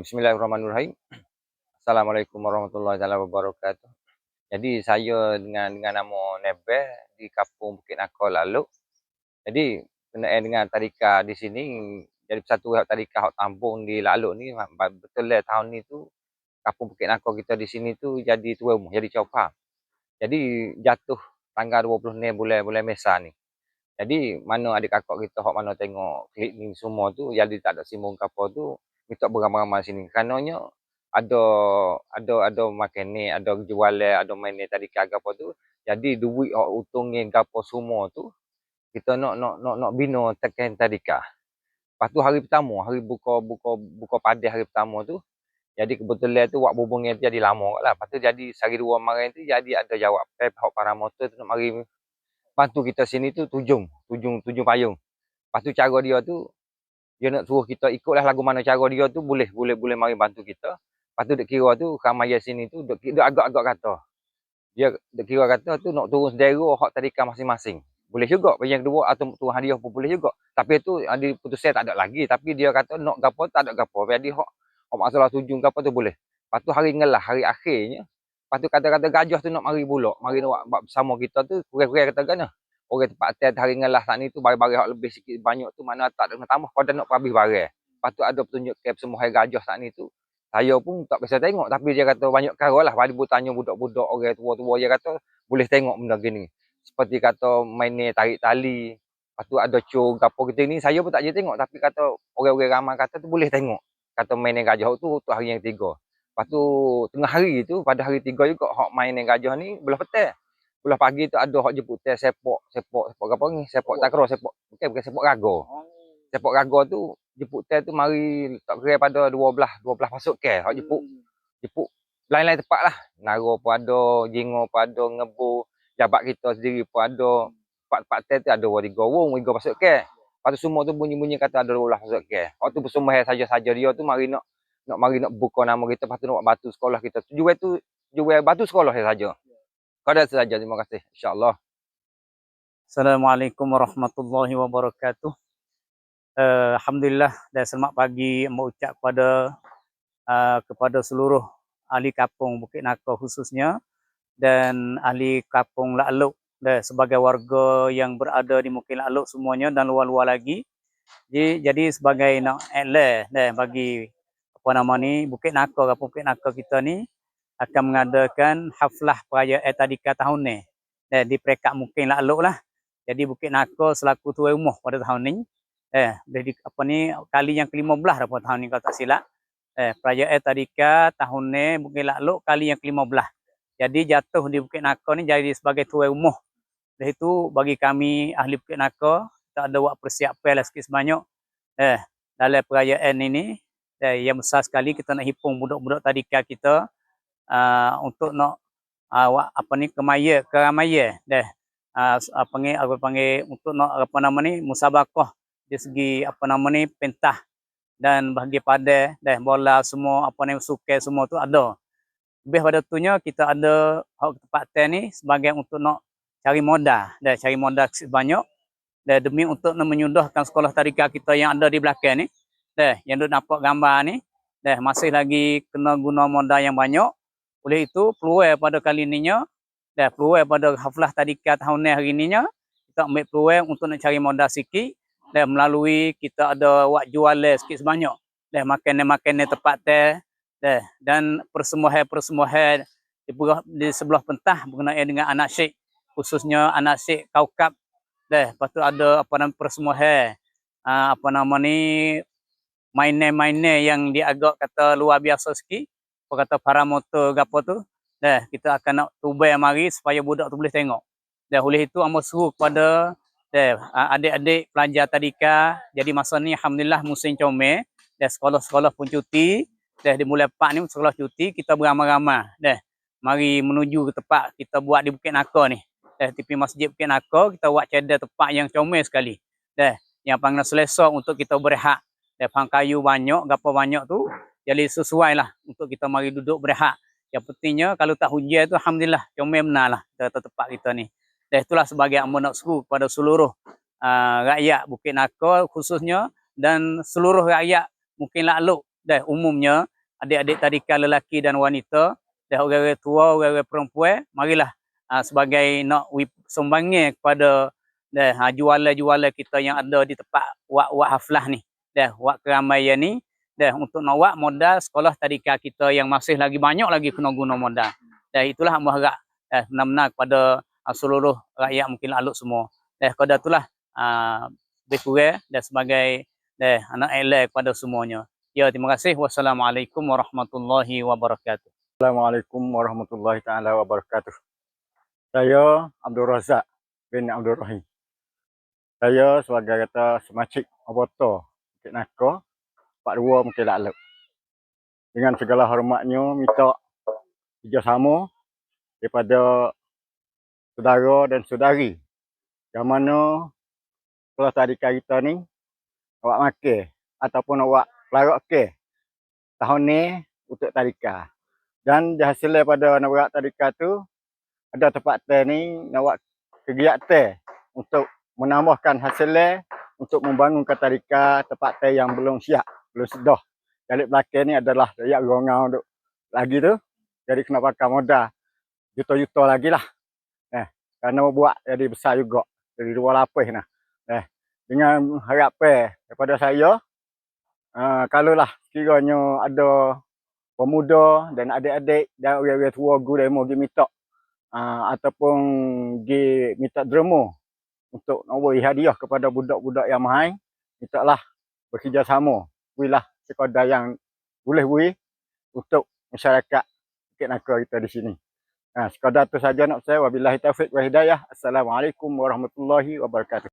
Bismillahirrahmanirrahim. Assalamualaikum warahmatullahi wabarakatuh. Jadi saya dengan dengan nama Nebe di Kampung Bukit Nakol lalu. Jadi kena dengan tadika di sini jadi satu tadika hak tampung di lalu ni betul lah tahun ni tu Kampung Bukit Nakol kita di sini tu jadi tua umur jadi copa. Jadi jatuh tanggal 20 ni bulan bulan Mesa ni. Jadi mana adik kakak kita hak mana tengok klip ni semua tu jadi tak ada simbung kapal tu minta beramai-ramai sini. Karenanya ada ada ada makan ni, ada jual ada main ni tadi ke apa tu. Jadi duit hak untungnya gapo semua tu kita nak nak nak nak bina tekan tadi ka. Lepas tu hari pertama, hari buka buka buka padah hari pertama tu jadi kebetulan tu wak bubung yang jadi lama lah. Lepas tu jadi sehari dua malam tu jadi ada jawab pep hak para motor tu nak mari bantu kita sini tu tujung, tujung tujung payung. Lepas tu cara dia tu dia nak suruh kita ikutlah lagu mana cara dia tu boleh boleh boleh mari bantu kita. Lepas tu dek kira tu ramai sini tu dek agak-agak kata. Dia dek kira kata tu nak turun sedera hak tadika masing-masing. Boleh juga yang kedua atau tu hadiah pun boleh juga. Tapi tu ada putus saya tak ada lagi tapi dia kata nak gapo tak ada gapo. Jadi hak hak masalah tujuan gapo tu boleh. Lepas tu hari ngelah hari akhirnya Lepas tu kata-kata gajah tu nak mari bulak. Mari nak buat bersama kita tu kurang-kurang kata gana. Orang tempat atas hari ngelah saat ni tu bagi-bagi hak lebih sikit banyak tu mana tak nak tambah kau dah nak habis barang. Lepas tu ada petunjuk cap semua hari gajah saat ni tu. Saya pun tak bisa tengok tapi dia kata banyak kara lah. Pada tanya budak-budak orang tua-tua dia kata boleh tengok benda gini. Seperti kata main ni tarik tali. Lepas tu ada cur gapo kita ni saya pun tak je tengok. Tapi kata orang-orang ramai kata tu boleh tengok. Kata main ni gajah tu untuk hari yang tiga. Lepas tu tengah hari tu pada hari tiga juga hak main ni gajah ni belah petang belah pagi tu ada hak jemput teh sepok sepok sepok apa ni sepok takraw sepok bukan bukan sepok rago oh. sepok rago tu jemput teh tu mari tak kira pada 12 12 masuk ke hak jemput hmm. jemput lain-lain tempat lah naro pun ada jingo pun ada ngebu jabat kita sendiri pun ada tempat-tempat teh tu ada dua tiga wong tiga masuk ke Lepas tu semua tu bunyi-bunyi kata ada 12 masuk ke. Waktu bersumah saja-saja dia tu mari nak nak mari nak buka nama kita lepas tu nak buat batu sekolah kita. Jual tu jual batu sekolah saja. Kau dah saja terima kasih insya-Allah. Assalamualaikum warahmatullahi wabarakatuh. Uh, Alhamdulillah dan selamat pagi mau ucap kepada uh, kepada seluruh ahli kampung Bukit Nakau khususnya dan ahli kampung Lakluk dan sebagai warga yang berada di Bukit Lakluk semuanya dan luar-luar lagi. Jadi, jadi sebagai nak ele dan bagi apa nama ni Bukit Nakau Bukit Nakau kita ni akan mengadakan haflah perayaan etadika tahun ni. Dan di perekat mungkin Lakluk lah. Jadi Bukit Nakau selaku tuan rumah pada tahun ni. Eh dari apa ni kali yang ke-15 dah pada tahun ni kalau tak silap. Eh perayaan tadika tahun ni Bukit Lakluk kali yang ke-15 jadi jatuh di Bukit Naka ni jadi sebagai tuan rumah. Dari itu bagi kami ahli Bukit Naka tak ada buat persiapan lah sikit sebanyak. Eh dalam perayaan ini eh, yang besar sekali kita nak hipung budak-budak tadika kita uh, untuk nak uh, apa ni kemaya keramaya deh uh, apa ni apa panggil untuk nak apa nama ni musabakah dari segi apa nama ni pentah dan bagi pada dah bola semua apa ni sukai semua tu ada. Lebih pada tunya kita ada hak tempat ni sebagai untuk nak cari modal dan cari modal banyak dan demi untuk nak menyudahkan sekolah tadika kita yang ada di belakang ni. Dah yang duk nampak gambar ni dah masih lagi kena guna modal yang banyak. Oleh itu peluang pada kali ininya dah peluang pada haflah tadika tahun ni hari ininya kita ambil peluang untuk nak cari modal sikit dan melalui kita ada buat jual sikit sebanyak. Dan makanan-makanan tempat teh dan persembahan-persembahan di, sebelah pentah berkenaan dengan anak syekh khususnya anak syekh kaukab deh lepas tu ada apa nama persembahan uh, apa nama ni mainan-mainan yang dia agak kata luar biasa sikit kata para motor gapo tu deh kita akan nak tubai mari supaya budak tu boleh tengok. Dan oleh itu amba suruh kepada Eh, adik-adik pelajar tadika jadi masa ni alhamdulillah musim comel dan sekolah-sekolah pun cuti. Dah dimulai pak ni sekolah cuti kita beramai-ramai. Dah mari menuju ke tempat kita buat di Bukit Naka ni. Dah tepi masjid Bukit Naka kita buat cedar tempat yang comel sekali. Dah yang panggil selesa untuk kita berehat. Dah pang kayu banyak gapo banyak tu jadi sesuai lah untuk kita mari duduk berehat. Yang pentingnya kalau tak hujan tu alhamdulillah comel benar lah kita tempat kita ni. Dan itulah sebagai amanat suku kepada seluruh uh, rakyat Bukit Naka khususnya dan seluruh rakyat mungkin lakluk dah umumnya adik-adik tadika lelaki dan wanita dah orang-orang tua orang-orang perempuan marilah uh, sebagai nak sumbangnya kepada dah uh, jualan-jualan kita yang ada di tempat wak-wak haflah ni. Dah wak keramaian ni dah untuk nak wak modal sekolah tadika kita yang masih lagi banyak lagi kena guna modal dah itulah hamba harap eh, benar-benar kepada uh, seluruh rakyat mungkin aluk semua dah kada itulah uh, kurang dan sebagai dan anak elok kepada semuanya. Ya, terima kasih. Wassalamualaikum warahmatullahi wabarakatuh. Assalamualaikum warahmatullahi taala wabarakatuh. Saya Abdul Razak bin Abdul Rahim. Saya sebagai kata semacik oboto Bukit Nako, Pak Dua Mungkin Lakluk. Dengan segala hormatnya minta kerjasama daripada saudara dan saudari yang mana kalau tadi kita ni awak makan ataupun awak larak ke tahun ni untuk tadika. Dan hasil daripada nak berat tadika tu ada tempat teh ni nak buat kegiatan untuk menambahkan hasil untuk membangun tadika tempat teh yang belum siap, belum sedah. Jadi belakang ni adalah rakyat rongau untuk lagi tu. Jadi kena pakai modal juta-juta lagi lah. Eh, kerana buat jadi besar juga. Jadi dua lapis nah. Eh, dengan harapan daripada saya uh, kalaulah kiranya ada pemuda dan adik-adik dan orang-orang tua guru demo pergi minta uh, ataupun pergi minta derma untuk nak beri hadiah kepada budak-budak yang mahal mintalah bekerjasama berilah sekadar yang boleh beri untuk masyarakat Bukit Naka kita di sini. Nah, sekadar tu saja nak saya. Wabillahi taufiq wa hidayah. Assalamualaikum warahmatullahi wabarakatuh.